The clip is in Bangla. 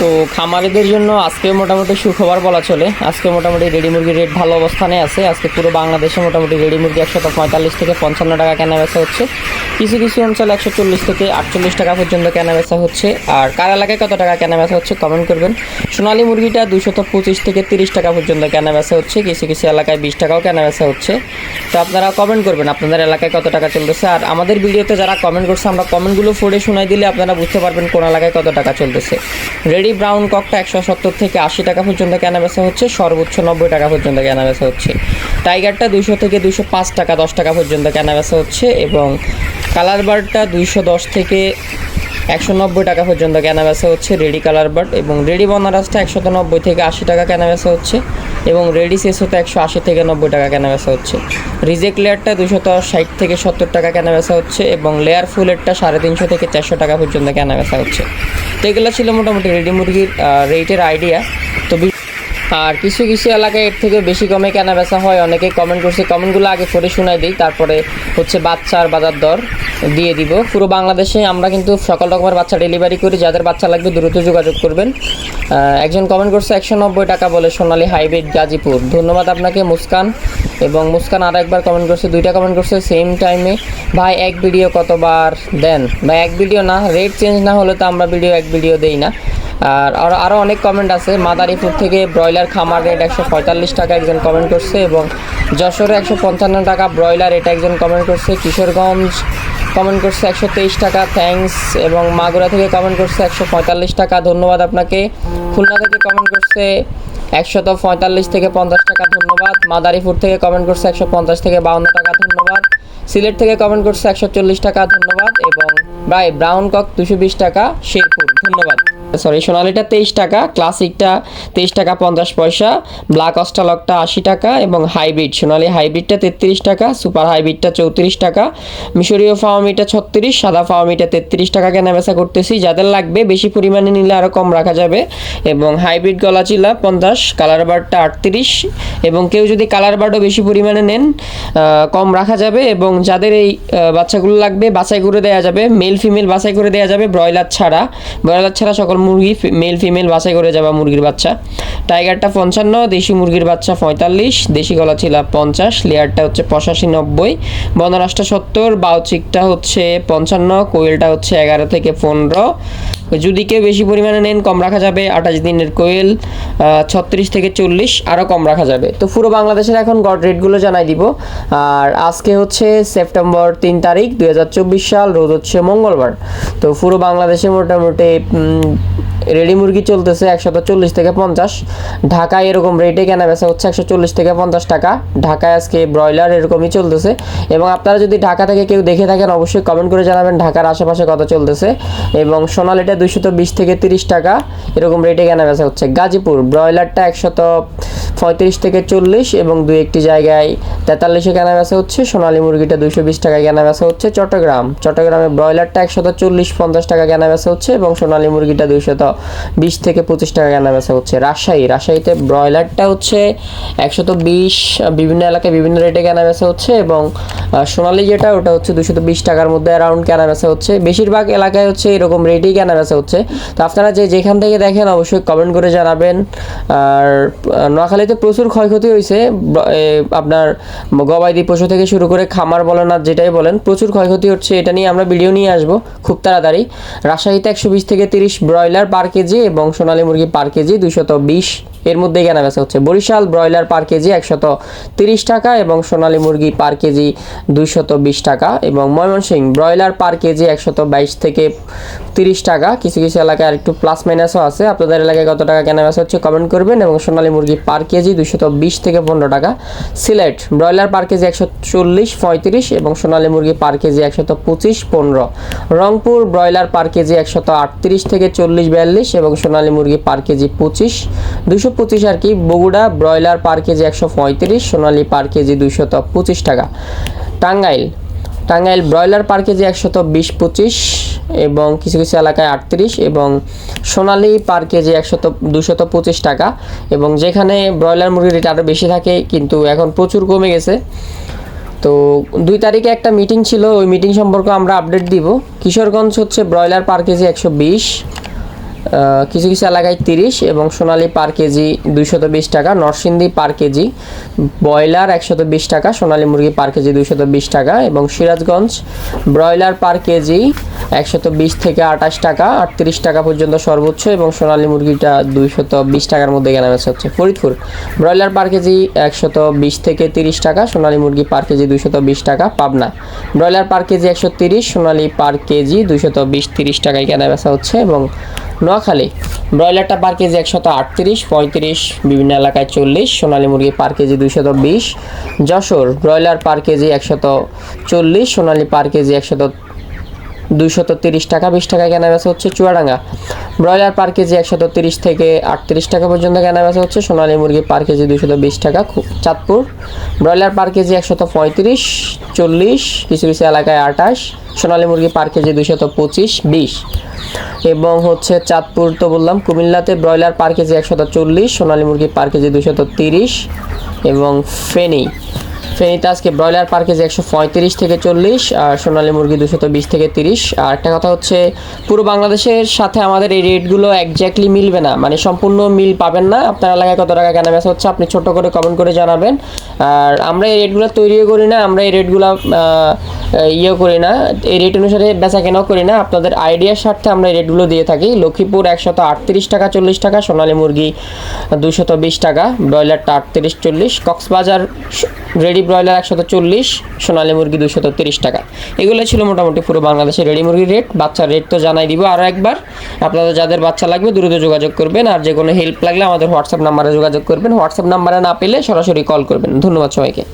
তো খামারিদের জন্য আজকে মোটামুটি সুখবর বলা চলে। আজকে মোটামুটি রেডি মুরগির রেট ভালো অবস্থানে আছে। আজকে পুরো বাংলাদেশে মোটামুটি রেডি মুরগি একশো পঁয়তাল্লিশ থেকে পঞ্চান্ন টাকা কেনা বেচা হচ্ছে। কিছু কিছু অঞ্চলে একশো চল্লিশ থেকে আটচল্লিশ টাকা পর্যন্ত কেনা বেচা হচ্ছে। আর কার এলাকায় কত টাকা কেনা বেচা হচ্ছে কমেন্ট করবেন। সোনালী মুরগিটা দুশত পঁচিশ থেকে তিরিশ টাকা পর্যন্ত কেনা বেচা হচ্ছে। কিছু কিছু এলাকায় বিশ টাকাও কেনা বেচা হচ্ছে। তো আপনারা কমেন্ট করবেন আপনাদের এলাকায় কত টাকা চলতেছে। আর আমাদের ভিডিওতে যারা কমেন্ট করছে, আমরা কমেন্টগুলো পড়ে শোনাই দিলে আপনারা বুঝতে পারবেন কোন এলাকায় কত টাকা চলতেছে। রেডি ব্রাউন ককটা একশো সত্তর থেকে আশি টাকা পর্যন্ত কেনা বেচা হচ্ছে, সর্বোচ্চ নব্বই টাকা পর্যন্ত কেনা বেচা হচ্ছে। টাইগারটা দুশো থেকে দুশো পাঁচ টাকা, দশ টাকা পর্যন্ত কেনা বেচা হচ্ছে এবং কালার বার্ডটা দুইশো দশ থেকে একশো নব্বই টাকা পর্যন্ত কেনা বেচা হচ্ছে রেডি কালার বার্ড এবং রেডি বনারাসটা একশত নব্বই থেকে আশি টাকা কেনা বেচা হচ্ছে এবং রেডি শেষতে একশো আশি থেকে নব্বই টাকা কেনা বেচা হচ্ছে। রিজেক্ট লেয়ারটা দুশত ষাট থেকে সত্তর টাকা কেনা বেচা হচ্ছে এবং লেয়ার ফুলেরটা সাড়ে তিনশো থেকে চারশো টাকা পর্যন্ত কেনা বেচা হচ্ছে। তো এগুলো ছিল মোটামুটি রেডি মুরগির রেটের আইডিয়া তো আর কিছু কিছু এলাকায় এর থেকে বেশি কমে কেনা বেচা হয়। অনেকে কমেন্ট করছে, কমেন্টগুলো আগে পড়ে শোনাই দিই, তারপরে হচ্ছে বাচ্চার বাজার দর দিয়ে দিব। পুরো বাংলাদেশে আমরা কিন্তু সকল রকমের বাচ্চা ডেলিভারি করি, যাদের বাচ্চা লাগবে দ্রুত যোগাযোগ করবেন। একজন কমেন্ট করছে, একশো নব্বই টাকা বলে সোনালি হাইব্রিড গাজীপুর। ধন্যবাদ আপনাকে, মুস্কান। এবং মুস্কান আর একবার কমেন্ট করছে, দুইটা কমেন্ট করছে সেম টাইমে ভাই, এক ভিডিও কতবার দেন? বা এক ভিডিও না রেট চেঞ্জ না হলে তো আমরা ভিডিও এক ভিডিও দেই না। আর আরও আরও অনেক কমেন্ট আছে। মাদারীপুর থেকে ব্রয়লার খামার রেট একশো পঁয়তাল্লিশ টাকা একজন কমেন্ট করছে এবং যশোরে একশো পঞ্চান্ন টাকা ব্রয়লার এটা একজন কমেন্ট করছে। কিশোরগঞ্জ কমেন্ট করছে একশো তেইশ টাকা থ্যাঙ্কস এবং মাগুরা থেকে কমেন্ট করছে একশো পঁয়তাল্লিশ টাকা। ধন্যবাদ আপনাকে। খুলনা থেকে কমেন্ট করছে একশত পঁয়তাল্লিশ থেকে পঞ্চাশ টাকা, ধন্যবাদ। মাদারীপুর থেকে কমেন্ট করছে একশো পঞ্চাশ থেকে বাউন্ন টাকা, ধন্যবাদ। সিলেট থেকে কমেন্ট করছে একশো চল্লিশ টাকা, ধন্যবাদ। এবং ভাই ব্রাউন কক দুশো বিশ টাকা, শেরপুর, ধন্যবাদ। সরি সোনালিটা তেইশ টাকা ক্লাসিকটা তেইশ টাকা পঞ্চাশ পয়সা ব্ল্যাক অস্টালকটা আশি টাকা এবং হাইব্রিড সোনালি হাইব্রিডটা তেত্রিশ টাকা সুপার হাইব্রিডটা চৌত্রিশ টাকা, মিশরীয় ফাওয়ামিটা ছত্রিশ, সাদা ফাওয়ামিটা তেত্রিশ টাকা কেনা বেচা করতেছি। যাদের লাগবে, বেশি পরিমাণে নিলে আরও কম রাখা যাবে। এবং হাইব্রিড গলাচিলা পঞ্চাশ কালার বার্ডটা আটত্রিশ, এবং কেউ যদি কালার বার্ডও বেশি পরিমাণে নেন কম রাখা যাবে এবং যাদের এই বাচ্চাগুলো লাগবে বাছাই করে দেওয়া যাবে। মেল ফিমেল বাছাই করে দেওয়া যাবে ব্রয়লার ছাড়া। ব্রয়লার ছাড়া সকল মুরগি মেল ফিমেল বাছাই করে যাবে মুরগির বাচ্চা। টাইগারটা পঞ্চান্ন, দেশি মুরগির বাচ্চা পঁয়তাল্লিশ, দেশি গলা ছিল পঞ্চাশ, লেয়ারটা হচ্ছে পঁচাশি নব্বই বনরাসটা সত্তর বাউচিকটা হচ্ছে পঞ্চান্ন, কোয়েলটা হচ্ছে এগারো থেকে পনেরো যদি কেউ বেশি পরিমাণে নেন, কম রাখা যাবে। আঠাশ দিনের কোয়েল ছত্রিশ থেকে চল্লিশ আরও কম রাখা যাবে। তো পুরো বাংলাদেশের এখন গড রেটগুলো জানাই দিব। আর আজকে হচ্ছে সেপ্টেম্বর তিন তারিখ দু হাজার চব্বিশ সাল রোদ হচ্ছে মঙ্গলবার। তো পুরো বাংলাদেশে মোটামুটি রেডি মুরগি চলতেছে একশত চল্লিশ থেকে পঞ্চাশ। ঢাকায় এরকম রেটে কেনা বেচা হচ্ছে একশো চল্লিশ থেকে পঞ্চাশ টাকা। ঢাকায় আজকে ব্রয়লার এরকমই চলতেছে। এবং আপনারা যদি ঢাকা থেকে কেউ দেখে থাকেন, অবশ্যই কমেন্ট করে জানাবেন ঢাকার আশেপাশে কত চলতেছে। এবং সোনালিটা দুইশত বিশ থেকে তিরিশ টাকা এরকম রেটে কেনা বেচা হচ্ছে। গাজীপুর ব্রয়লারটা একশত পঁয়ত্রিশ থেকে চল্লিশ এবং দু একটি জায়গায় তেতাল্লিশে কেনা বেচা হচ্ছে। সোনালী মুরগিটা দুইশো বিশ টাকায় কেনা বেচা হচ্ছে চট্টগ্রাম। চট্টগ্রামে ব্রয়লারটা একশত চল্লিশ পঞ্চাশ টাকা কেনা বেচা হচ্ছে এবং সোনালী মুরগিটা দুইশত বিশ থেকে পঁচিশ টাকা কেনা বেচা হচ্ছে। রাজশাহী রাজশাহীতে ব্রয়লারটা হচ্ছে একশত বিশ বিভিন্ন এলাকায় বিভিন্ন রেটে কেনা বেচা হচ্ছে এবং সোনালী যেটা ওটা হচ্ছে দুশত বিশ টাকার মধ্যে অ্যারাউন্ড কেনা বেচা হচ্ছে। বেশিরভাগ এলাকায় হচ্ছে এরকম রেটেই কেনা বেচা হচ্ছে। তো আপনারা যে যেখান থেকে দেখেন অবশ্যই কমেন্ট করে জানাবেন। আর আহ, নোয়াখালীতে প্রচুর ক্ষয়ক্ষতি হয়েছে আপনার গবাদি পশু থেকে শুরু করে খামার বলেন আর যেটাই বলেন, প্রচুর ক্ষয়ক্ষতি হচ্ছে, এটা নিয়ে আমরা ভিডিও নিয়ে আসব খুব তাড়াতাড়ি। রাজশাহীতে একশো বিশ থেকে তিরিশ ব্রয়লার পার কেজি এবং সোনালী মুরগি পার কেজি দুশত বিশ। এর মধ্যেই কেনা বেচা হচ্ছে। বরিশাল ব্রয়লার পার কেজি একশত তিরিশ টাকা এবং সোনালী মুরগি পার কেজি দুইশত বিশ টাকা এবং ময়মনসিং ব্রয়লার পার কেজি একশত বাইশ থেকে তিরিশ টাকা। কিছু কিছু এলাকায় একটু প্লাস মাইনাসও আছে। আপনাদের এলাকায় কত টাকা কেনা বেচা হচ্ছে কমেন্ট করবেন এবং সোনালী মুরগি পার কেজি দুইশত বিশ থেকে পনেরো টাকা। সিলেট ব্রয়লার পার কেজি একশো চল্লিশ, পঁয়ত্রিশ এবং সোনালী মুরগি পার কেজি একশত পঁচিশ, পনেরো। রংপুর ব্রয়লার পার কেজি একশত আটত্রিশ থেকে চল্লিশ, বিয়াল্লিশ এবং সোনালী মুরগি পার কেজি পঁচিশ দুশো পঁচিশ আর কি, বগুড়া ব্রয়লার পার কেজি একশো পঁয়ত্রিশ, সোনালী পার কেজি দুইশত পঁচিশ টাকা। Tangail Tangail broiler per KG একশত বিশ পঁচিশ এবং কিছু কিছু এলাকায় আটত্রিশ এবং সোনালী পার কেজি একশত দুশত পঁচিশ টাকা এবং যেখানে ব্রয়লার মুরগির রেট আরও বেশি থাকে কিন্তু এখন প্রচুর কমে গেছে। তো দুই তারিখে একটা মিটিং ছিল, ওই মিটিং সম্পর্কে আমরা আপডেট দিব। কিশোরগঞ্জ হচ্ছে ব্রয়লার পার কেজি একশো বিশ কিছু কিছু এলাকায় তিরিশ এবং সোনালী পার কেজি দুইশত বিশ টাকা, নরসিংদী পার কেজি, ব্রয়লার একশত বিশ টাকা, সোনালী মুরগি পার কেজি দুইশত বিশ টাকা এবং সিরাজগঞ্জ ব্রয়লার পার কেজি একশত বিশ থেকে আঠাশ টাকা, আটত্রিশ টাকা পর্যন্ত সর্বোচ্চ এবং সোনালী মুরগিটা দুইশত বিশ টাকার মধ্যে কেনা বেচা হচ্ছে। ফরিদপুর, ব্রয়লার পার কেজি একশত বিশ থেকে তিরিশ টাকা, সোনালী মুরগি পার কেজি দুইশত বিশ টাকা, পাবনা, ব্রয়লার পার কেজি একশো তিরিশ, সোনালী পার কেজি দুইশত বিশ, তিরিশ টাকায় কেনা বেচা হচ্ছে এবং নোয়াখালী। ব্রয়লারটা পার কেজি একশত আটত্রিশ, পঁয়ত্রিশ, বিভিন্ন এলাকায় চল্লিশ, সোনালী মুরগি পার কেজি দুইশত বিশ, যশোর ব্রয়লার পার কেজি একশত চল্লিশ, সোনালী পার কেজি একশত দুইশত তিরিশ টাকা, বিশ টাকা কেনা বেচা হচ্ছে চুয়াডাঙ্গা। ব্রয়লার পার কেজি একশত তিরিশ থেকে আটত্রিশ টাকা পর্যন্ত কেনা বেচা হচ্ছে। সোনালী মুরগি পার কেজি দুইশত বিশ টাকা চাঁদপুর। ব্রয়লার পার কেজি একশত পঁয়ত্রিশ, চল্লিশ, কিছু কিছু এলাকায় আঠাশ, সোনালী মুরগি পার কেজি দুইশত পঁচিশ, বিশ। এবং হচ্ছে চাঁদপুর তো বললাম, কুমিল্লাতে ব্রয়লার পার কেজি একশত চল্লিশ, সোনালী মুরগি পার কেজি দুইশত তিরিশ এবং ফেনী। ফেনীতে আজকে ব্রয়লার পার কেজি একশো পঁয়ত্রিশ থেকে চল্লিশ, আর সোনালী মুরগি দুশত বিশ থেকে তিরিশ। আর একটা কথা হচ্ছে, পুরো বাংলাদেশের সাথে আমাদের এই রেটগুলো একজ্যাক্টলি মিলবে না। মানে সম্পূর্ণ মিল পাবেন না। আপনার এলাকায় কত টাকা কেনা বেচা হচ্ছে আপনি ছোট করে কমেন্ট করে জানাবেন। আর আমরা এই রেটগুলো তৈরিও করি না, আমরা এই রেটগুলো ইয়ে করি না। এই রেট অনুসারে বেচা কেনাও করি না। আপনাদের আইডিয়ার স্বার্থে আমরা এই রেটগুলো দিয়ে থাকি। লক্ষ্মীপুর একশত আটত্রিশ টাকা, চল্লিশ টাকা, সোনালী মুরগি দুশত বিশ টাকা, ব্রয়লারটা আটত্রিশ, চল্লিশ, কক্সবাজার রেডি ব্রয়লার একশত চল্লিশ, সোনালী মুরগি দুশত তিরিশ টাকা। এগুলো ছিল মোটামুটি পুরো বাংলাদেশের রেডি মুরগির রেট। বাচ্চার রেট তো জানাই দিব আরও একবার। আপনাদের যাদের বাচ্চা লাগবে দ্রুত যোগাযোগ করবেন আর যে কোনো হেল্প লাগলে আমাদের হোয়াটসঅ্যাপ নাম্বারে যোগাযোগ করবেন। হোয়াটসঅ্যাপ নাম্বারে না পেলে সরাসরি কল করবেন। ধন্যবাদ সবাইকে।